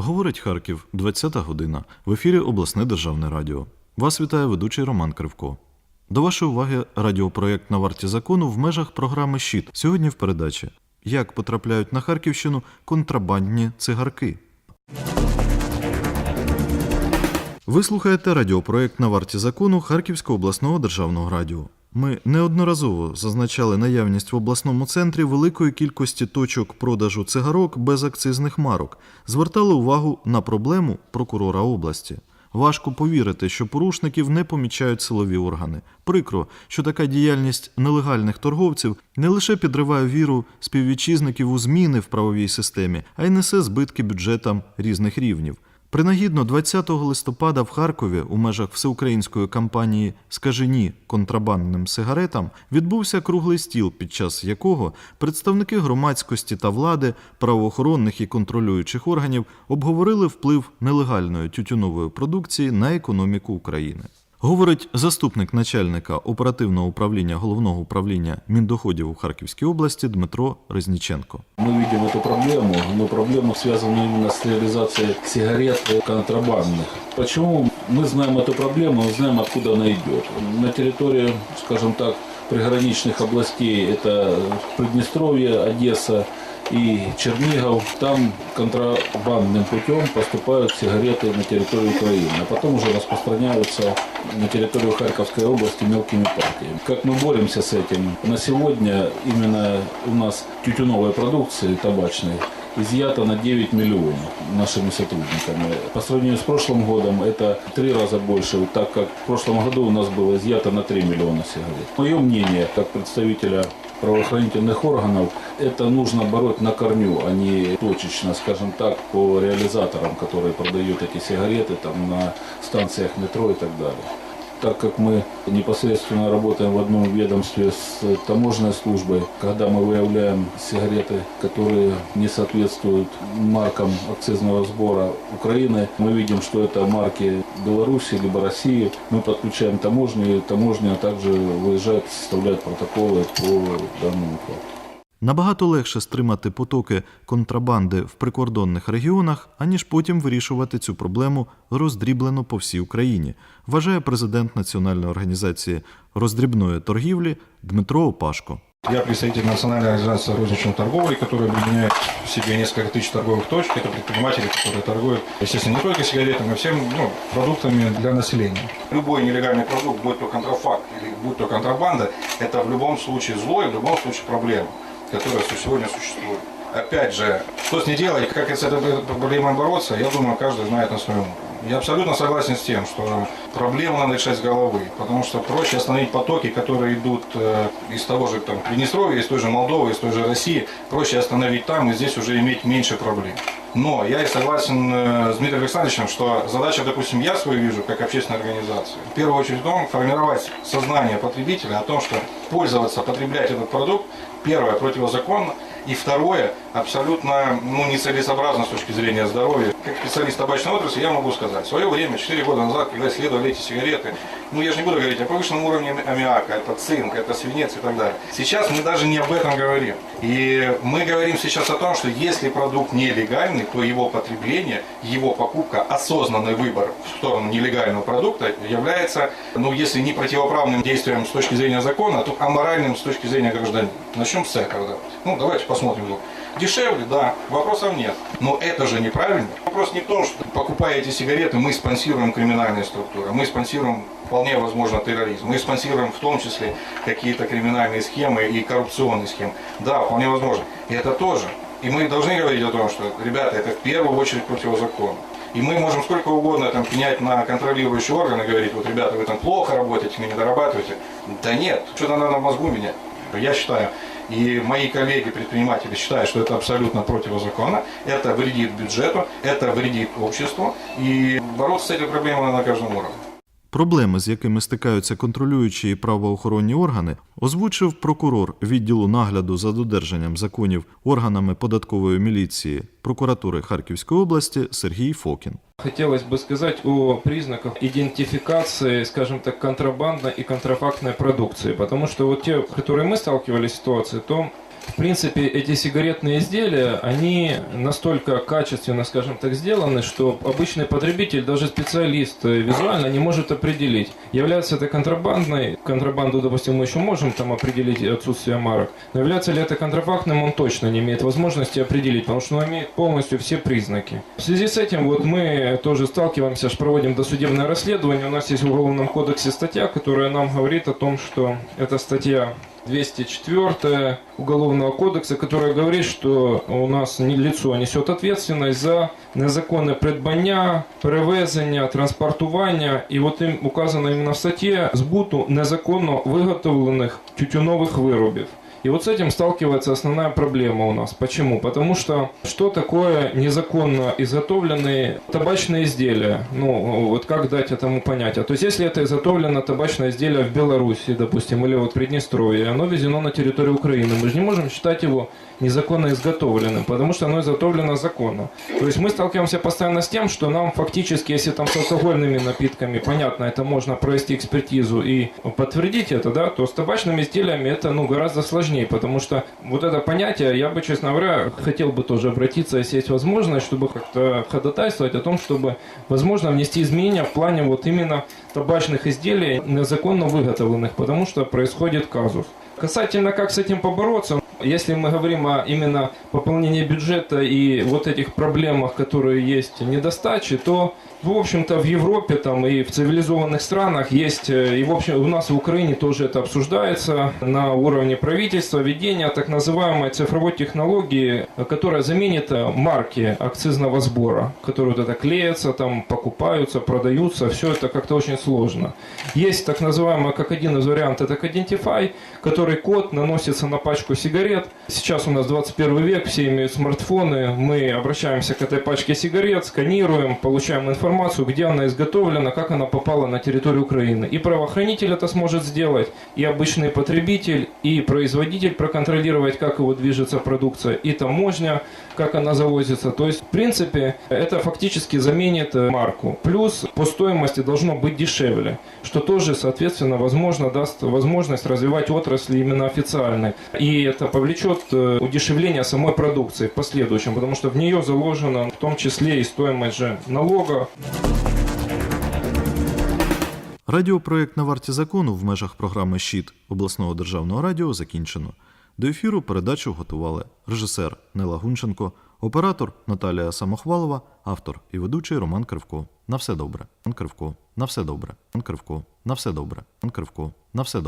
Говорить Харків, 20 година. В ефірі обласне державне радіо. Вас вітає ведучий Роман Кривко. До вашої уваги радіопроєкт на варті закону в межах програми Щит. Сьогодні в передачі Як потрапляють на Харківщину контрабандні цигарки. Ви слухаєте радіопроєкт на варті закону Харківського обласного державного радіо. Ми неодноразово зазначали наявність в обласному центрі великої кількості точок продажу цигарок без акцизних марок, звертали увагу на проблему прокурора області. Важко повірити, що порушників не помічають силові органи. Прикро, що така діяльність нелегальних торговців не лише підриває віру співвітчизників у зміни в правовій системі, а й несе збитки бюджетам різних рівнів. Принагідно 20 листопада в Харкові у межах всеукраїнської кампанії Скажи ні контрабандним сигаретам відбувся круглий стіл, під час якого представники громадськості та влади, правоохоронних і контролюючих органів обговорили вплив нелегальної тютюнової продукції на економіку України Говорить заступник начальника оперативного управління головного управління міндоходів у Харківській області Дмитро Резніченко. Мы видим эту проблему, но проблема связана именно с реализацией сигарет контрабандных. Почему мы знаем эту проблему, мы знаем, откуда она идет. На территории, скажем так, приграничных областей, это Приднестровье, Одесса И Чернигов, там контрабандным путем поступают сигареты на территорию Украины, а потом уже распространяются на территорию Харьковской области мелкими партиями. Как мы боремся с этим? На сегодня именно у нас тютюновой продукции табачной изъято на 9 миллионов нашими сотрудниками. По сравнению с прошлым годом это в три раза больше, так как в прошлом году у нас было изъято на 3 миллиона сигарет. Мое мнение, как представителя правоохранительных органов, это нужно бороть на корню, а не точечно, скажем так, по реализаторам, которые продают эти сигареты там, на станциях метро и так далее. Так как мы непосредственно работаем в одном ведомстве с таможенной службой, когда мы выявляем сигареты, которые не соответствуют маркам акцизного сбора Украины, мы видим, что это марки Беларуси либо России. Мы подключаем таможню, и таможня также выезжает, составляет протоколы по данному факту. Набагато легше стримати потоки контрабанди в прикордонних регіонах, аніж потім вирішувати цю проблему роздріблено по всій Україні, вважає президент Національної організації роздрібної торгівлі Дмитро Опашко. Я представитель Национальной организации розничной торговли, которая объединяет в себе несколько тысяч торговых точек. Это предприниматели, которые торгуют, естественно, не только сигаретами, а всем ну, продуктами для населения. Любой нелегальный продукт, будь то контрафакт или будь то контрабанда, это в любом случае зло и в любом случае проблема, Которая сегодня существует. Опять же, что с ней делать, как с этой проблемой бороться, я думаю, каждый знает на своем. Я абсолютно согласен с тем, что проблему надо решать с головы, потому что проще остановить потоки, которые идут э, из того же там, Приднестровья, из той же Молдовы, из той же России, проще остановить там и здесь уже иметь меньше проблем. Но я и согласен э, с Дмитрием Александровичем, что задача, допустим, я свою вижу как общественная организация. В первую очередь в том, формировать сознание потребителя о том, что пользоваться, потреблять этот продукт, первое, противозаконно, и второе, абсолютно ну, нецелесообразно с точки зрения здоровья. Как специалист табачной отрасли я могу сказать, в свое время, 4 года назад, когда исследовали эти сигареты, ну я же не буду говорить о повышенном уровне аммиака, это цинк, это свинец и так далее. Сейчас мы даже не об этом говорим. И мы говорим сейчас о том, что если продукт нелегальный, то его потребление, его покупка, осознанный выбор в сторону нелегального продукта является, ну если не противоправным действием с точки зрения закона, то аморальным с точки зрения гражданина. Начнем с этого. Давайте. Ну давайте посмотрим. Дешевле, да, вопросов нет. Но это же неправильно. Вопрос не в том, что покупая эти сигареты, мы спонсируем криминальные структуры, мы спонсируем вполне возможно терроризм, мы спонсируем в том числе какие-то криминальные схемы и коррупционные схемы. Да, вполне возможно. И это тоже. И мы должны говорить о том, что, ребята, это в первую очередь противозаконно. И мы можем сколько угодно там пенять на контролирующие органы, говорить, вот, ребята, вы там плохо работаете, вы не дорабатываете. Да нет, что-то надо в мозгу менять. Я считаю, и мои коллеги-предприниматели считают, что это абсолютно противозаконно, это вредит бюджету, это вредит обществу, и бороться с этой проблемой на каждом уровне. Проблеми, з якими стикаються контролюючі і правоохоронні органи, озвучив прокурор відділу нагляду за додержанням законів органами податкової міліції прокуратури Харківської області Сергій Фокін. Хотелось бы сказать о признаках идентификации, скажем так, контрабандной и контрафактной продукции. Потому что вот те, которые мы сталкивались ситуации, то В принципе, эти сигаретные изделия, они настолько качественно, скажем так, сделаны, что обычный потребитель, даже специалист э, визуально не может определить, является это контрабандной, контрабанду, допустим, мы еще можем там определить отсутствие марок, но является ли это контрафактным, он точно не имеет возможности определить, потому что он имеет полностью все признаки. В связи с этим вот мы тоже сталкиваемся, проводим досудебное расследование, у нас есть в Уголовном кодексе статья, которая нам говорит о том, что эта статья 204 Уголовного кодекса, которая говорит, что у нас лицо несет ответственность за незаконне придбання, перевезення, транспортування, і от їм указано іменно в статті збуту незаконно виготовлених тютюнових виробів. И вот с этим сталкивается основная проблема у нас. Почему? Потому что что такое незаконно изготовленные табачные изделия? Ну, вот как дать этому понятие? То есть, если это изготовлено табачное изделие в Беларуси, допустим, или вот в Приднестровье, оно везено на территорию Украины, мы же не можем считать его незаконно изготовленным, потому что оно изготовлено законно. То есть мы сталкиваемся постоянно с тем, что нам фактически, если там с алкогольными напитками, понятно, это можно провести экспертизу и подтвердить это, да, то с табачными изделиями это ну, гораздо сложнее, потому что вот это понятие, я бы, честно говоря, хотел бы тоже обратиться, если есть возможность, чтобы как-то ходатайствовать о том, чтобы, возможно, внести изменения в плане вот именно табачных изделий незаконно выготовленных, потому что происходит казус. Касательно как с этим побороться, если мы говорим о именно пополнении бюджета и вот этих проблемах, которые есть недостачи, то в общем-то в Европе там и в цивилизованных странах есть, э, и в общем у нас в Украине тоже это обсуждается на уровне правительства, введение так называемой цифровой технологии, которая заменит э, марки акцизного сбора, которые вот это клеятся, там покупаются, продаются, все это как-то очень сложно. Есть так называемый, как один из вариантов, это Identify, который код наносится на пачку сигарет. Сейчас у нас 21 век, все имеют смартфоны, мы обращаемся к этой пачке сигарет, сканируем, получаем информацию, где она изготовлена, как она попала на территорию Украины. И правоохранитель это сможет сделать, и обычный потребитель, и производитель проконтролировать, как его движется продукция, и таможня, как она завозится. То есть, в принципе, это фактически заменит э, марку. Плюс по стоимости должно быть дешевле, что тоже, соответственно, возможно, даст возможность развивать отрасли именно официальной. И это повлечет э, удешевление самой продукции в последующем, потому что в нее заложена в том числе и стоимость же налога, Радіопроект на варті закону в межах програми Щит обласного державного радіо закінчено. До ефіру передачу готували режисер Нела Гунченко, оператор Наталія Самохвалова, автор і ведучий Роман Кривко. На все добре. Кривко. На все добре. Кривко. На все добре. Кривко. На все добре.